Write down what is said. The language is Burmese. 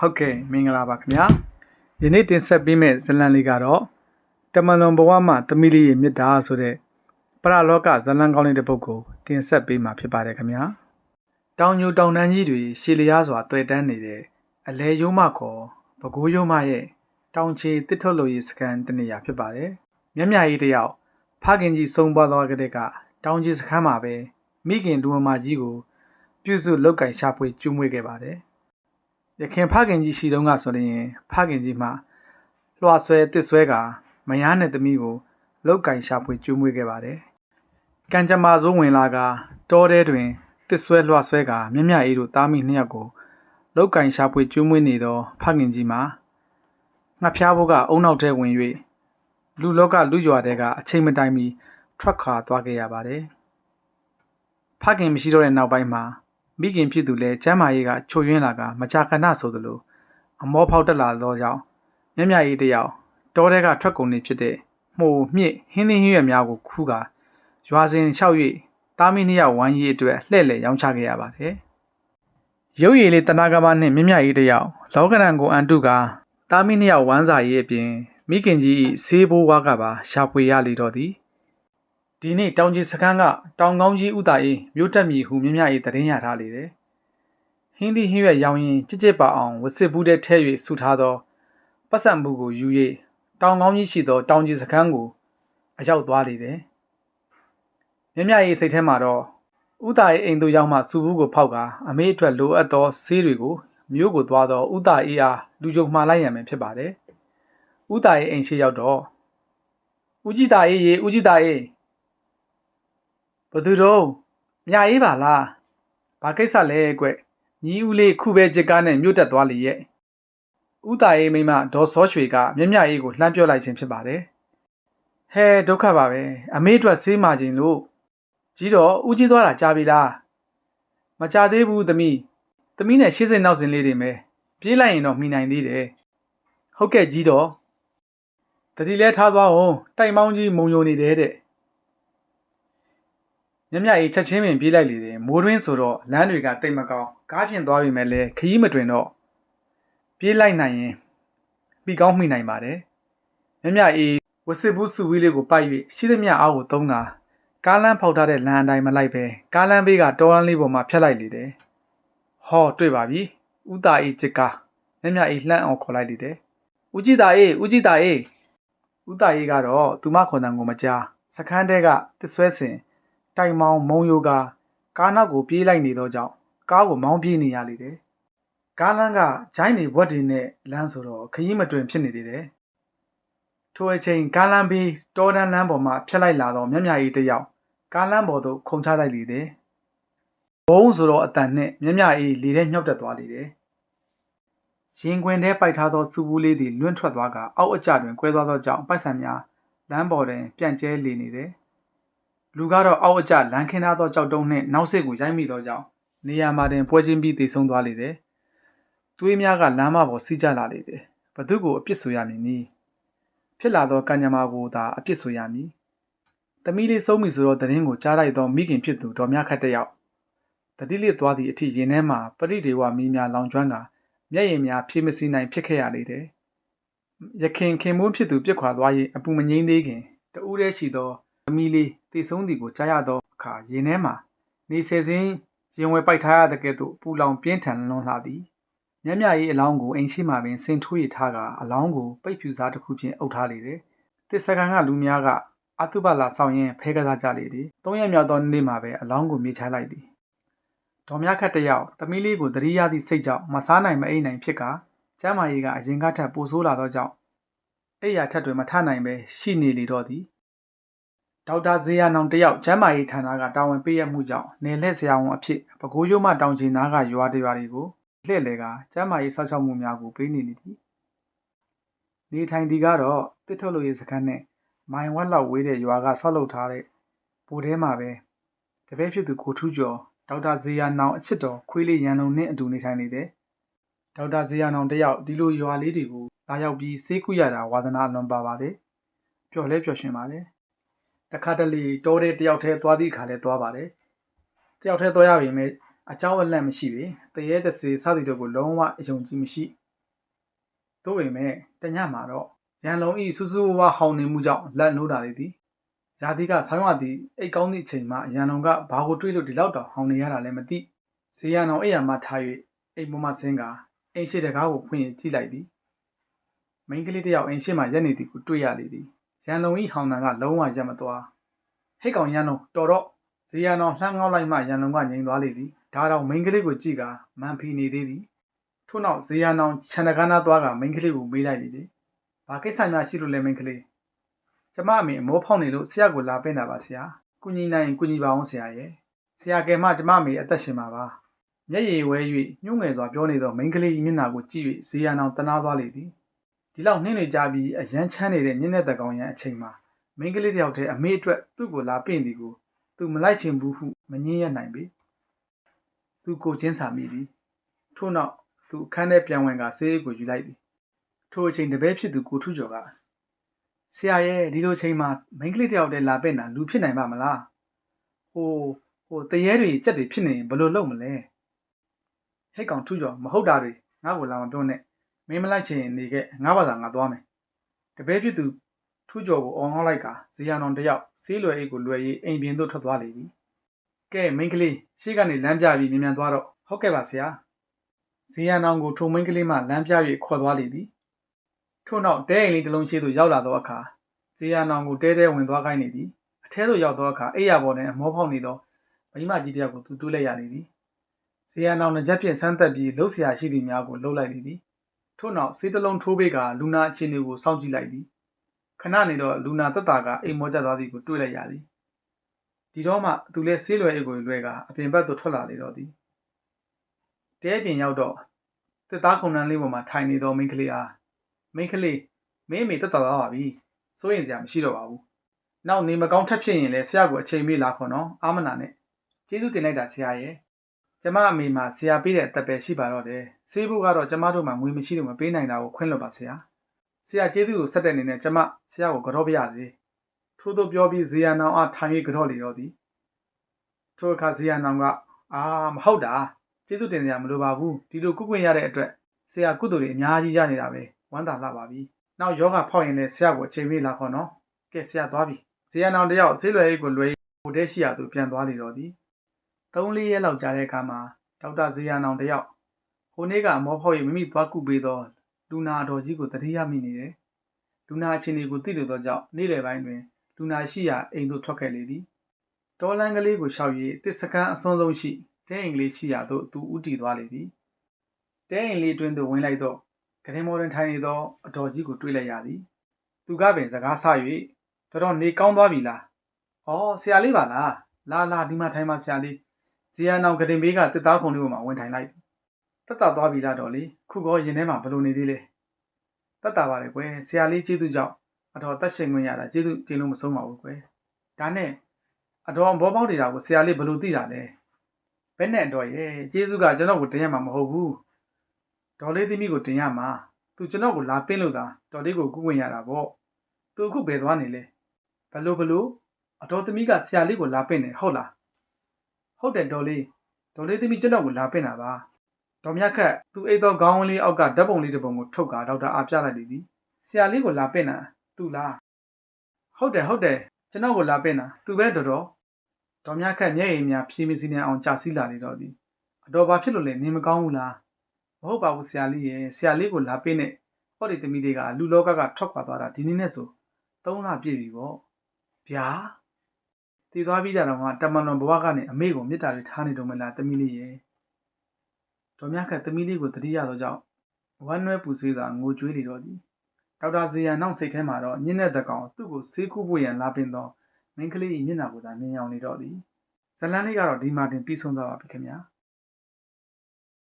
ဟုတ်ကဲ့မင်္ဂလာပါခင်ဗျာယနေ့တင်ဆက်ပေးမယ့်ဇတ်လံလေးကတော့တမန်လွန်ဘဝမှာတမိလေးရဲ့မြတ်တာဆိုတဲ့ပရလောကဇတ်လံကောင်းလေးတစ်ပုဒ်ကိုတင်ဆက်ပေးမှာဖြစ်ပါတယ်ခင်ဗျာတောင်ညိုတောင်တန်းကြီးတွေရှည်လျားစွာတွေ့တန်းနေတဲ့အလဲယုံမခေါ်ဘကိုးယုံမရဲ့တောင်ချေတစ်ထုတ်လို့ရေးစကန်တနေရာဖြစ်ပါတယ်မြတ်မြကြီးတယောက်ဖခင်ကြီးဆုံးပွားသွားတဲ့ကတောင်ကြီးစခန်းမှာပဲမိခင်လူမကြီးကိုပြုစုလောက်ကင်ရှာဖွေကျွမွေးခဲ့ပါတယ် ရခင်ဖခင်ကြီးရှိတုန်းကဆိုရင်ဖခင်ကြီးမှလွှဆွဲတစ်ဆွဲကမယားနဲ့သမီးကိုလောက်ကင်ရှာဖွေကျွေးမွေးခဲ့ပါတယ်။ကံကြမ္မာစိုးဝင်လာကတောထဲတွင်တစ်ဆွဲလွှဆွဲကမြမြအေးတို့တားမိနှစ်ယောက်ကိုလောက်ကင်ရှာဖွေကျွေးမွေးနေသောဖခင်ကြီးမှငှက်ဖျားဘုတ်ကအုံနောက်ထဲဝင်၍လူလောကလူရွာတဲကအချိန်မတိုင်မီထွက်ခွာသွားခဲ့ရပါတယ်။ဖခင်မရှိတော့တဲ့နောက်ပိုင်းမှာ မိခင်ဖြစ်သူလည်းကျမ်းမာရေးကချိုယွင်းလာကမကြာခဏဆိုသလိုအမောဖောက်တက်လာသောကြောင့်မျက်မြရေးတစ်ယောက်တောထဲကထွက်ကုန်နေဖြစ်တဲ့မှုမြင့်ဟင်းသင်းဟင်းရွက်များကိုခူးကရွာစဉ်လျှောက်၍တာမီနှစ်ယောက်ဝမ်းရေးအတွက်လှဲ့လေရောင်းချခဲ့ရပါတယ်။ရုပ်ရည်လေးတနာကမနှင့်မျက်မြရေးတစ်ယောက်လောကရန်ကိုအန်တုကတာမီနှစ်ယောက်ဝမ်းစာရေးအပြင်မိခင်ကြီး၏ဆေးဘိုးဝါကပါရှာဖွေရလေတော့သည်။ ဒီနေ့တောင်ကြီးစခန်းကတောင်ကောင်းကြီးဥတာအေးမြို့တက်မီဟုမြမြအေးတရင်ရထားလေတယ်။ဟင်းသီးဟင်းရွက်ရောင်းရင်ကြစ်ကြစ်ပါအောင်ဝစစ်ဘူးတဲ့ထဲ၍ဆူထားသောပတ်စံမှုကိုယူ၍တောင်ကောင်းကြီးရှိသောတောင်ကြီးစခန်းကိုအရောက်သွားလေတယ်။မြမြအေးစိတ်ထဲမှာတော့ဥတာအေးအိမ်သို့ရောက်မှစူဘူးကိုဖောက်ကအမေအတွက်လိုအပ်သောဆေးတွေကိုမြို့ကိုသွားသောဥတာအေးအားလူကြုံမှားလိုက်ရမယ်ဖြစ်ပါတယ်။ဥတာအေးအိမ်ရှိရောက်တော့ဦးကြည်တာအေးရေဦးကြည်တာအေးဘ သူတော့မြအေးပါလားဘာကိစ္စလဲကွညီဦးလေးခုပဲကြစ်ကားနဲ့မြို့တက်သွားလေရဲ့ဥတာအေးမိမဒေါ်စောရွှေကမြမြအေးကိုလှမ်းပြောလိုက်ခြင်းဖြစ်ပါတယ်ဟဲဒုက္ခပါပဲအမေအတွက်ဆေးမာခြင်းလို့ကြီးတော့ဦးကြီးသွားတာကြားပြီလားမကြသေးဘူးသမီးသမီးနဲ့ရှေ့စင်နောက်စင်လေးတွေမယ်ပြေးလိုက်ရင်တော့မှီနိုင်သေးတယ်ဟုတ်ကဲ့ကြီးတော့တတိလဲထားသွားအောင်တိုက်မောင်းကြီးမုံယုံနေတယ်တဲ့ မြမြအေးချက်ချင်းပင်ပြေးလိုက်လေတယ်မိုးတွင်းဆိုတော့လမ်းတွေကတိတ်မကောင်းကားဖြင့်သွားပြီမဲ့လဲခရီးမတွင်တော့ပြေးလိုက်နိုင်ရင်ပြီးကောင်းမိနိုင်ပါတယ်မြမြအေးဝစစ်ဘူးစုဝီးလေးကိုပိုက်၍ရှိသမျှအားကိုသုံးကာကားလမ်းဖောက်ထားတဲ့လမ်းအတိုင်းမလိုက်ပဲကားလမ်းဘေးကတောလမ်းလေးပေါ်မှာဖြတ်လိုက်လေတယ်ဟောတွေ့ပါပြီဥတာအေးချစ်ကားမြမြအေးလှမ်းအောင်ခေါ်လိုက်လေတယ်ဦးကြည်တာအေးဦးကြည်တာအေးဦးတာအေးကတော့သူမခွန်တန်ကိုမကြားစခန်းတဲကတစ်ဆွဲစင် တိုင်မောင်မုံယိုကကားနောက်ကိုပြေးလိုက်နေသောကြောင့်ကားကိုမောင်းပြေးနေရလေတယ်။ကားလမ်းကဂျိုင်းနေဘွက်တွေနဲ့လမ်းဆိုတော့ခရီးမတွင်ဖြစ်နေသေးတယ်။ထိုအချိန်ကားလမ်းဘေးတောတန်းလမ်းပေါ်မှာဖြတ်လိုက်လာသောမြမြကြီးတစ်ယောက်ကားလမ်းပေါ်သို့ခုန်ချလိုက်လေတယ်။ဘုံဆိုတော့အတန်နဲ့မြမြအေးလေထဲမြှောက်တက်သွားလေတယ်။ရင်ခွင်ထဲပိုက်ထားသောစူဘူးလေးသည်လွင့်ထွက်သွားကအောက်အကျတွင်ကွဲသွားသောကြောင့်ပိုက်ဆံများလမ်းပေါ်တွင်ပြန့်ကျဲလေနေတယ်။ လူကတော့အောက်အကျလမ်းခင်းထားသောကြောက်တုံးနှင့်နောက်စိတ်ကိုရိုက်မိသောကြောင့်နေရာမှာတင်ပွဲချင်းပြီးတည်ဆုံသွားလေတယ်။သွေးများကလမ်းမပေါ်စီးကျလာလေတယ်။ဘသူကိုအပြစ်ဆိုရမည်နည်း။ဖြစ်လာသောကံကြမ္မာကိုသာအပြစ်ဆိုရမည်။တမီးလေးဆုံးပြီဆိုတော့တရင်ကိုကြားလိုက်သောမိခင်ဖြစ်သူဒေါ်မြခတ်တစ်ယောက်တတိလစ်သွားသည့်အထိရင်ထဲမှာပရိဒေဝမီးများလောင်ကျွမ်းကမျက်ရည်များဖြည့်မစီနိုင်ဖြစ်ခဲ့ရလေတယ်။ရခင်ခင်မွန်းဖြစ်သူပြစ်ခွာသွားရင်အပူမငိမ့်သေးခင်တူးတည်းရှိသော သမီးလေးတည်ဆုံးသည်ကိုကြားရသောအခါရင်ထဲမှနေဆယ်စင်းရင်ဝယ်ပိုက်ထားရတဲ့ကဲ့သို့ပူလောင်ပြင်းထန်လွန်းလှသည်မြတ်မြရေးအလောင်းကိုအိမ်ရှိမှပင်ဆင်ထိုးရထားကအလောင်းကိုပိတ်ဖြူစားတစ်ခုဖြင့်အုပ်ထားလေတယ်တစ်စကန်ကလူများကအတုပလာဆောင်ရင်ဖဲကစားကြလေသည်သုံးရက်မြောက်သောနေ့မှာပဲအလောင်းကိုမြေချလိုက်သည်ဒေါ်မြခတ်တယောက်သမီးလေးကိုတတိယသည့်စိတ်ကြောင့်မစားနိုင်မအိမ်နိုင်ဖြစ်ကကျမ်းမာရေးကအရင်ကထပ်ပိုဆိုးလာသောကြောင့်အိယာထက်တွေမထနိုင်ပဲရှိနေလေတော့သည် ဒေါက်တာဇေယျနောင်တယောက်ကျမ်းမာရေးဌာနကတာဝန်ပေးရမှုကြောင့်နယ်လှည့်ဆရာဝန်အဖြစ်ပဲခူးရိုးမှတောင်ချီနားကရွာတရွာတွေကိုလှည့်လည်ကကျမ်းမာရေးစောင့်ရှောက်မှုများကိုပေးနေနေသည်နေထိုင်သည်ကတော့တစ်ထုတ်လို့ရေးစခန်းနဲ့မိုင်ဝက်လောက်ဝေးတဲ့ရွာကဆောက်လုပ်ထားတဲ့ဘိုထဲမှာပဲတပည့်ဖြစ်သူကိုထူးကျော်ဒေါက်တာဇေယျနောင်အချစ်တော်ခွေးလေးရန်လုံနဲ့အတူနေထိုင်နေတယ်ဒေါက်တာဇေယျနောင်တယောက်ဒီလိုရွာလေးတွေကိုလာရောက်ပြီးစေးကုရတာဝါသနာအလွန်ပါပါတယ်ပျော်လဲပျော်ရွှင်ပါတယ် တခါတလေတောတဲ့တယောက်တည်းသွားသည့်အခါလည်းသွားပါတယ်တယောက်တည်းသွားရပေမဲ့အကြောင်းအလန့်မရှိပေတရေတစေစသည်တို့ကိုလုံးဝအယုံကြည်မရှိတို့ပေမဲ့တညမှာတော့ရန်လုံးဤဆူဆူဝါဟောင်းနေမှုကြောင့်လက်နိုးတာလေးသည်ရာသီကဆောင်းရသည်အိတ်ကောင်းသည့်အချိန်မှာရန်လုံးကဘာကိုတွေးလို့ဒီလောက်တောင်ဟောင်းနေရတာလဲမသိဇေယျအောင်အိမ်ရမထား၍အိမ်ပေါ်မှဆင်းကအိမ်ရှိတကားကိုဖွင့်ကြည့်လိုက်သည်မိန်းကလေးတယောက်အိမ်ရှိမှရက်နေသည်ကိုတွေ့ရလေသည် ရန်လုံးဤဟောင်းတန်ကလုံးဝရက်မသွားဟိတ်ကောင်ရန်လုံးတော်တော့ဇေယျနောင်လှမ်းငေါက်လိုက်မှရန်လုံးကငြိမ်သွားလေသည်ဒါတော့မိန်းကလေးကိုကြည့်ကမန်ဖီနေသေးသည်ထို့နောက်ဇေယျနောင်ခြံတကားနာသွားကမိန်းကလေးကိုမေးလိုက်လေသည်ဘာကိစ္စများရှိလို့လဲမိန်းကလေးကျမအမေအမောဖောက်နေလို့ဆရာကိုလာပင့်တာပါဆရာကုညီနိုင်ရင်ကုညီပါအောင်ဆရာရဲ့ဆရာကဲမှကျမအမေအသက်ရှင်ပါပါမျက်ရည်ဝဲ၍ညှို့ငယ်စွာပြောနေသောမိန်းကလေးမျက်နှာကိုကြည့်၍ဇေယျနောင်တနာသွားလေသည် ဒီလောက်နှင်းနေကြပြီးအရန်ချမ်းနေတဲ့ညနေသက်ကောင်ရန်အချိန်မှာမိန်းကလေးတစ်ယောက်တည်းအမေအတွက်သူ့ကိုလာပင့်သည်ကိုသူမလိုက်ချင်ဘူးဟုမငင်းရနိုင်ပေသူကိုချင်းစာမိသည်ထို့နောက်သူအခန်းထဲပြန်ဝင်ကဆေးအိတ်ကိုယူလိုက်သည်ထိုအချိန်တပည့်ဖြစ်သူကိုထုကျော်ကဆရာရဲ့ဒီလိုချိန်မှာမိန်းကလေးတစ်ယောက်တည်းလာပင့်တာလူဖြစ်နိုင်ပါမလားဟိုဟိုတရေတွေကြက်တွေဖြစ်နေရင်ဘယ်လိုလုပ်မလဲဟဲ့ကောင်ထုကျော်မဟုတ်တာတွေငါ့ကိုလာမပြောနဲ့ မင်းမလိုက်ချင်ရင်နေခဲ့ငါဘာသာငါသွားမယ်တပည့်ဖြစ်သူထူးကျော်ကိုအော်ဟောင်းလိုက်ကဇေယျနောင်တယောက်ဆေးလွယ်အိတ်ကိုလွယ်ရေးအိမ်ပြင်သို့ထွက်သွားလေပြီကဲမိန်းကလေးရှေ့ကနေလမ်းပြပြီးမြန်မြန်သွားတော့ဟုတ်ကဲ့ပါဆရာဇေယျနောင်ကိုထိုမိန်းကလေးမှလမ်းပြ၍ခေါ်သွားလေသည်ထို့နောက်တဲအိမ်လေးတစ်လုံးရှိသို့ရောက်လာသောအခါဇေယျနောင်ကိုတဲတဲဝင်သွားခိုင်းနေသည်အထဲသို့ရောက်သောအခါအိယာပေါ်တွင်အမောဖောက်နေသောမိမကြီးတစ်ယောက်ကိုသူတူးလိုက်ရလေသည်ဇေယျနောင်နှကြက်ဖြင့်ဆန်းသက်ပြီးလှုပ်ရှားရှိသည့်များကိုလှုပ်လိုက်လေသည် ထို့နောက်စေးတလုံးထိုးပေးကလူနာအခြေအနေကိုစောင့်ကြည့်လိုက်သည်ခဏနေတော့လူနာတက်တာကအိမ်မောကျသွားသည်ကိုတွေ့လိုက်ရသည်ဒီတော့မှသူလည်းဆေးလွယ်အိတ်ကိုလွယ်ကအပြင်ဘက်သို့ထွက်လာလေတော့သည်တဲပြင်ရောက်တော့တက်သားခုံနှန်းလေးပေါ်မှာထိုင်နေသောမိန်းကလေးအားမိန်းကလေးမင်းအမေတက်တာသွားပါပြီစိုးရင်စရာမရှိတော့ပါဘူးနောက်နေမကောင်းထက်ဖြစ်ရင်လည်းဆရာကိုအချိန်မေးလာခေါ်နော်အာမနာနဲ့ကျေးဇူးတင်လိုက်တာဆရာရဲ့ ကျမအမေမှာဆရာပေးတဲ့အသက်ပဲရှိပါတော့တယ်ဆေးဖို့ကတော့ကျမတို့မှငွေမရှိလို့မပေးနိုင်တာကိုခွင့်လွှတ်ပါဆရာဆရာကျေးဇူးကိုဆက်တဲ့အနေနဲ့ကျမဆရာကိုကြော့ပြရစေထို့သောပြောပြီးဇေယျနောင်အားထိုင်၍ကြော့လေတော့သည်ထိုအခါဇေယျနောင်ကအာမဟုတ်တာကျေးဇူးတင်စရာမလိုပါဘူးဒီလိုကုကွင်ရတဲ့အတွက်ဆရာကုသိုလ်တွေအများကြီးရနေတာပဲဝမ်းသာလှပါပြီနောက်ယောဂဖောက်ရင်လည်းဆရာကိုအချိန်မေးလာခေါ်နော်ကဲဆရာသွားပြီဇေယျနောင်တယောက်ဆေးလွယ်ရေးကိုလွယ်ဟိုတဲရှိရသူပြန်သွားလေတော့သည် ၃-၄ရက်လောက်ကြာတဲ့အခါမှာဒေါက်တာဇေယျနောင်တယောက်ဟိုနေ့ကမောဖောက်၍မိမိသွားကုပေးသောလူနာတော်ကြီးကိုတတိယမိနေတယ်။လူနာအခြေအနေကိုသိလို့သောကြောင့်နေ့လယ်ပိုင်းတွင်လူနာရှိရာအိမ်သို့ထွက်ခဲ့လေသည်။တောလန်းကလေးကိုရှောက်၍တစ်စကန်းအစွန်းဆုံးရှိတဲအိမ်လေးရှိရာသို့သူဥတီသွားလေသည်။တဲအိမ်လေးတွင်သို့ဝင်လိုက်တော့ကရင်မော်တွင်ထိုင်နေသောအတော်ကြီးကိုတွေ့လိုက်ရသည်။သူကပင်စကားဆ၍တော်တော်နေကောင်းသွားပြီလား။ဩဆရာလေးပါလား။လာလာဒီမှာထိုင်ပါဆရာလေး။ ဇီယနောင်ကတင်ဘေးကတစ်သားခုံလေးပေါ်မှာဝင်ထိုင်လိုက်သည်တက်တာသွားပြီလားတော်လေးခုကောရင်ထဲမှာဘယ်လိုနေသေးလဲတက်တာပါလေကွယ်ဆရာလေးကျေးဇူးကြောင့်အတော်တက်ရှင်ခွင့်ရတာကျေးဇူးတင်လို့မဆုံးပါဘူးကွယ်ဒါနဲ့အတော်ဘောပေါက်နေတာကိုဆရာလေးဘယ်လိုသိတာလဲဘယ်နဲ့အတော်ရဲ့ကျေးဇူးကကျွန်တော်ကိုတင်ရမှာမဟုတ်ဘူးဒေါ်လေးသမီးကိုတင်ရမှာသူကျွန်တော်ကိုလာပင်းလို့သာတော်လေးကိုကုခွင့်ရတာပေါ့သူအခုဘယ်သွားနေလဲဘလို့ဘလို့အတော်သမီးကဆရာလေးကိုလာပင်းတယ်ဟုတ်လား ဟုတ်တယ်ဒေါ်လေးဒေါ်လေးသမီးကျွန်တော်ကိုလာပင်းတာပါဒေါ်မြတ်ခတ်သူအိတ်သောခေါင်းလေးအောက်ကဓာတ်ပုံလေးတစ်ပုံကိုထုတ်ကာဒေါက်တာအားပြလိုက်သည်ဆရာလေးကိုလာပင့်တာသူလားဟုတ်တယ်ဟုတ်တယ်ကျွန်တော်ကိုလာပင့်တာသူပဲတော်တော်ဒေါ်မြတ်ခတ်မျက်ရည်များဖြေးမစီနေအောင်ကြာစီးလာနေတော့သည်အတော်ဘာဖြစ်လို့လဲနေမကောင်းဘူးလားမဟုတ်ပါဘူးဆရာလေးရဲ့ဆရာလေးကိုလာပင့်နဲ့ဟောဒီသမီးတွေကလူလောကကထွက်ခွာသွားတာဒီနေ့နဲ့ဆိုသုံးလပြည့်ပြီပေါ့ဗျာ တည်သွားပြီးကြတော့မှတမန်တော်ဘဝကနေအမေကိုမေတ္တာတွေထားနေတော့မလားသမီးလေးရဲ့ဒေါ်မြခတ်သမီးလေးကိုတတိယသောကြောင့်ဝမ်းနွဲပူဆွေးသာငိုကြွေးလေတော့သည်ဒေါက်တာဇေယျန်နောက်စိတ်ထဲမှာတော့ညင်းတဲ့တကောင်သူ့ကိုဆေးကုဖို့ရန်လာပင်သောမင်းကလေး၏မျက်နှာကိုသာမြင်အောင်နေတော့သည်ဇလန်းလေးကတော့ဒီမှာတင်ပြီးဆုံးသွားပါပြီခင်ဗျာ။